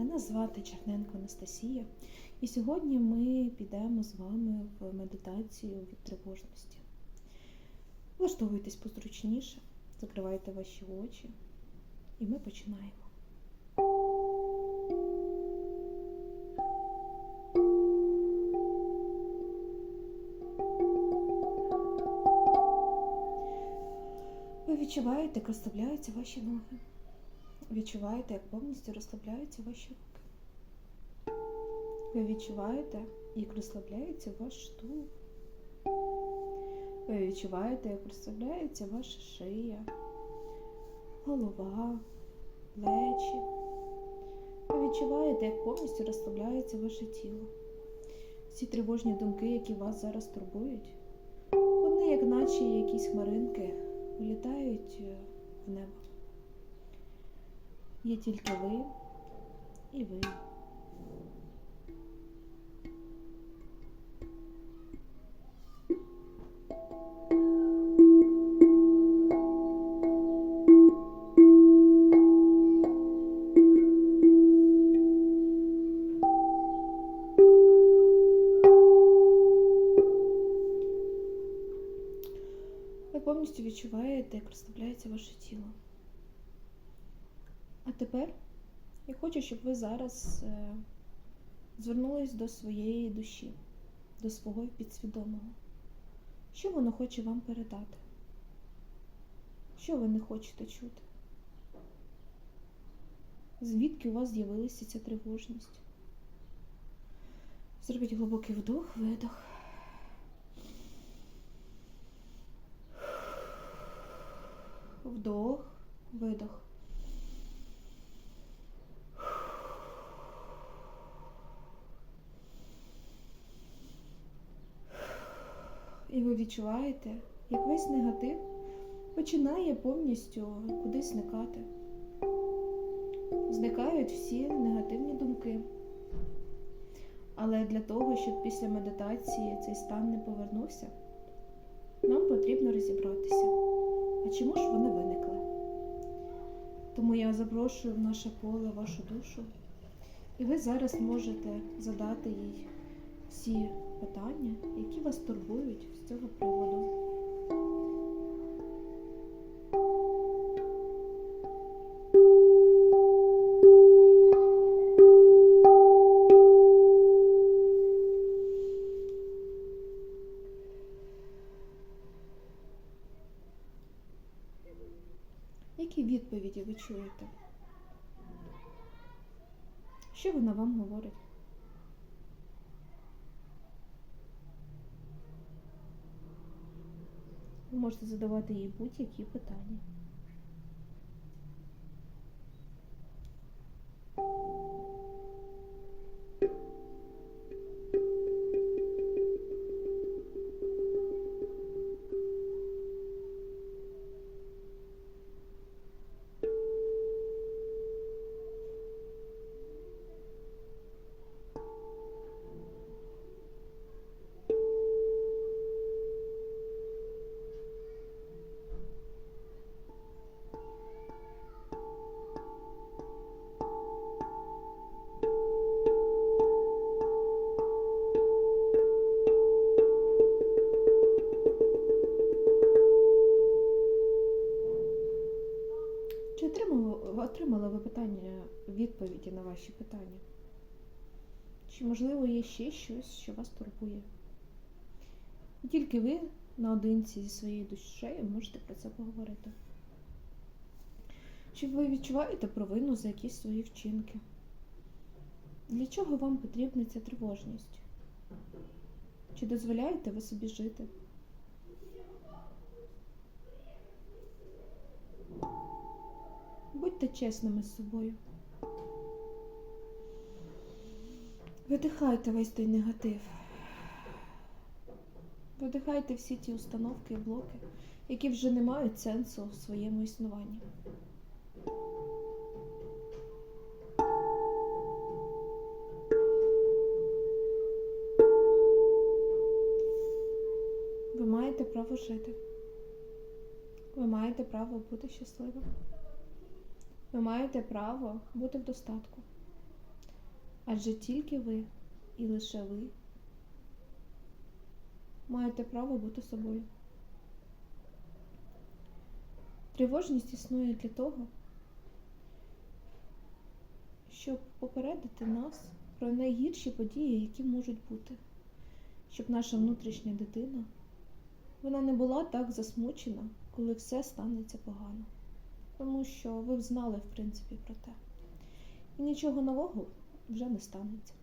Мене звати Черненко Анастасія, і сьогодні ми підемо з вами в медитацію від тривожності. Влаштовуйтесь позручніше, закривайте ваші очі, і ми починаємо. Ви відчуваєте, як розслабляються ваші ноги. Відчуваєте, як повністю розслабляються ваші руки. Ви відчуваєте, як розслабляється ваш тулуб. Ви відчуваєте, як розслабляється ваша шия, голова, плечі. Ви відчуваєте, як повністю розслабляється ваше тіло. Всі тривожні думки, які вас зараз турбують, вони, як наче якісь хмаринки, вилітають е, в небо. Є тільки ви і ви. Ви повністю відчуваєте, як розслабляється ваше тіло. А тепер я хочу, щоб ви зараз е, звернулись до своєї душі, до свого підсвідомого. Що воно хоче вам передати? Що ви не хочете чути? Звідки у вас з'явилася ця тривожність? Зробіть глибокий вдох, видох. Вдох, видох. І ви відчуваєте, як весь негатив починає повністю кудись зникати. Зникають всі негативні думки. Але для того, щоб після медитації цей стан не повернувся, нам потрібно розібратися. А чому ж вони виникли? Тому я запрошую в наше поле вашу душу, і ви зараз можете задати їй всі питання, які вас турбують з цього приводу. Які відповіді ви чуєте? Що вона вам говорить? Ви можете задавати їй будь-які питання. Відповіді на ваші питання? Чи, можливо, є ще щось, що вас турбує? І тільки ви наодинці зі своєю душею можете про це поговорити. Чи ви відчуваєте провину за якісь свої вчинки? Для чого вам потрібна ця тривожність? Чи дозволяєте ви собі жити? Будьте чесними з собою. Видихайте весь той негатив. Видихайте всі ті установки і блоки, які вже не мають сенсу в своєму існуванні. Ви маєте право жити. Ви маєте право бути щасливим. Ви маєте право бути в достатку. Адже тільки ви і лише ви маєте право бути собою. Тривожність існує для того, щоб попередити нас про найгірші події, які можуть бути, щоб наша внутрішня дитина вона не була так засмучена, коли все станеться погано. Тому що ви б знали, в принципі, про те. І нічого нового вже не станеться.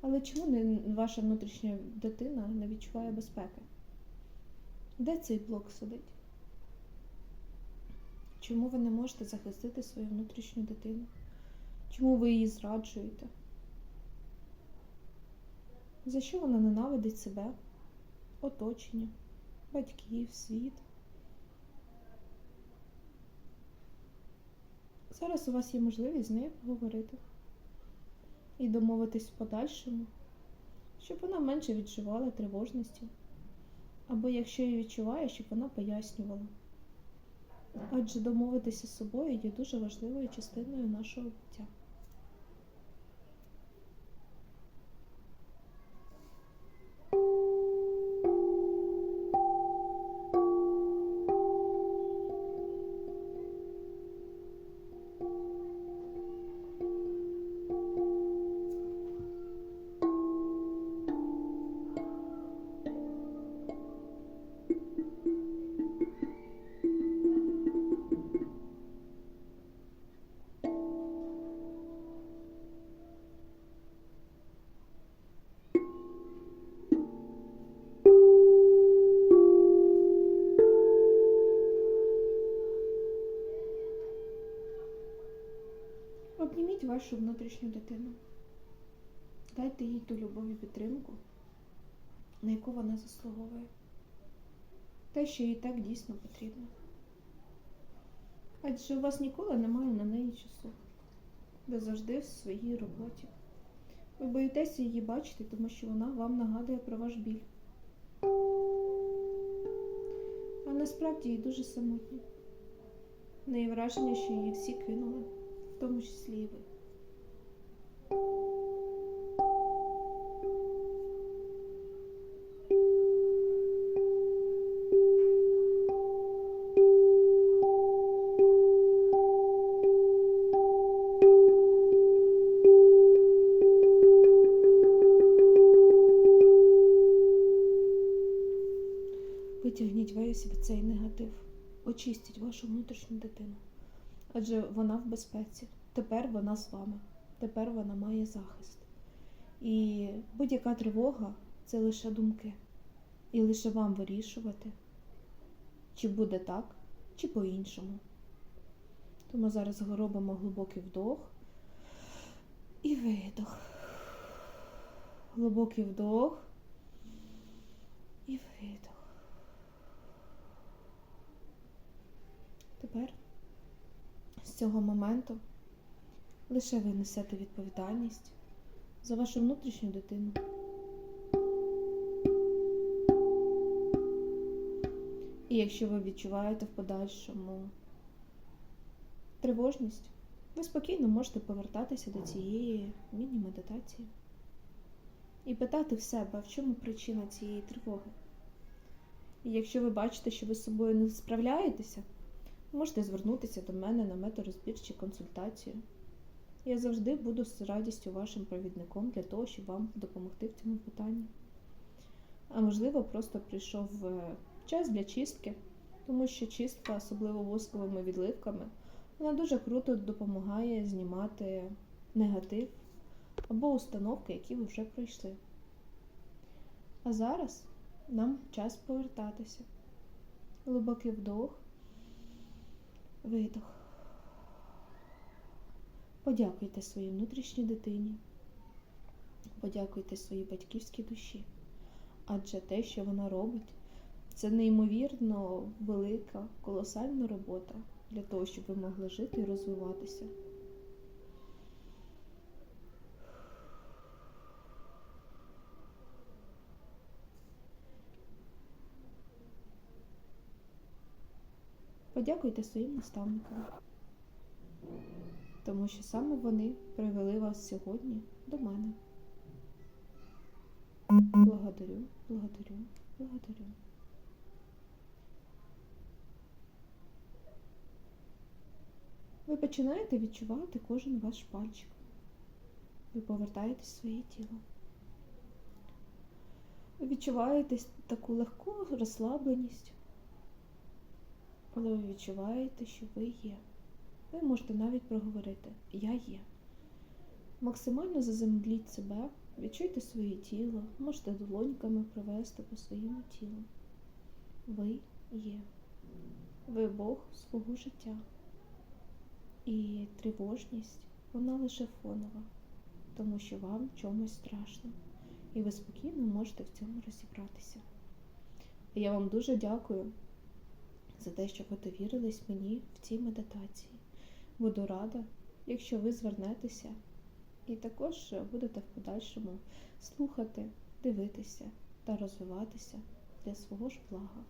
Але чому не ваша внутрішня дитина не відчуває безпеки? Де цей блок сидить? Чому ви не можете захистити свою внутрішню дитину? Чому ви її зраджуєте? За що вона ненавидить себе, оточення, батьків, світ? Зараз у вас є можливість з нею поговорити і домовитись в подальшому, щоб вона менше відчувала тривожності, або якщо її відчуває, щоб вона пояснювала. Адже домовитися з собою є дуже важливою частиною нашого буття. Обніміть вашу внутрішню дитину. Дайте їй ту любов і підтримку, на яку вона заслуговує. Те, що їй так дійсно потрібно. Адже у вас ніколи немає на неї часу. Ви завжди в своїй роботі. Ви боїтеся її бачити, тому що вона вам нагадує про ваш біль. А насправді їй дуже самотньо. В неї враження, що її всі кинули, в тому числі і ви. Від цей негатив. Очистіть вашу внутрішню дитину. Адже вона в безпеці. Тепер вона з вами. Тепер вона має захист. І будь-яка тривога це лише думки. І лише вам вирішувати, чи буде так, чи по-іншому. Тому зараз робимо глибокий вдох і видох. Глибокий вдох і видох. Тепер з цього моменту лише ви несете відповідальність за вашу внутрішню дитину. І якщо ви відчуваєте в подальшому тривожність, ви спокійно можете повертатися до цієї міні-медитації і питати в себе, в чому причина цієї тривоги. І якщо ви бачите, що ви з собою не справляєтеся, можете звернутися до мене на метарозбір чи консультацію. Я завжди буду з радістю вашим провідником для того, щоб вам допомогти в цьому питанні. А можливо, просто прийшов е, час для чистки, тому що чистка, особливо восковими відливками, вона дуже круто допомагає знімати негатив або установки, які ви вже пройшли. А зараз нам час повертатися. Глибокий вдох, видох. Подякуйте своїй внутрішній дитині, подякуйте своїй батьківській душі. Адже те, що вона робить, це неймовірно велика, колосальна робота для того, щоб ви могли жити і розвиватися. Подякуйте своїм наставникам, тому що саме вони привели вас сьогодні до мене. Благодарю, благодарю, благодарю. Ви починаєте відчувати кожен ваш пальчик. Ви повертаєтесь в своє тіло. Ви відчуваєте таку легку розслабленість, але ви відчуваєте, що ви є. Ви можете навіть проговорити Я є. Максимально заземліть себе, відчуйте своє тіло, можете долоньками провести по своєму тілу. Ви є. Ви Бог свого життя. І тривожність, вона лише фонова, тому що вам чомусь страшно, і ви спокійно можете в цьому розібратися. Я вам дуже дякую за те, що ви довірились мені в цій медитації. Буду рада, якщо ви звернетеся і також будете в подальшому слухати, дивитися та розвиватися для свого ж блага.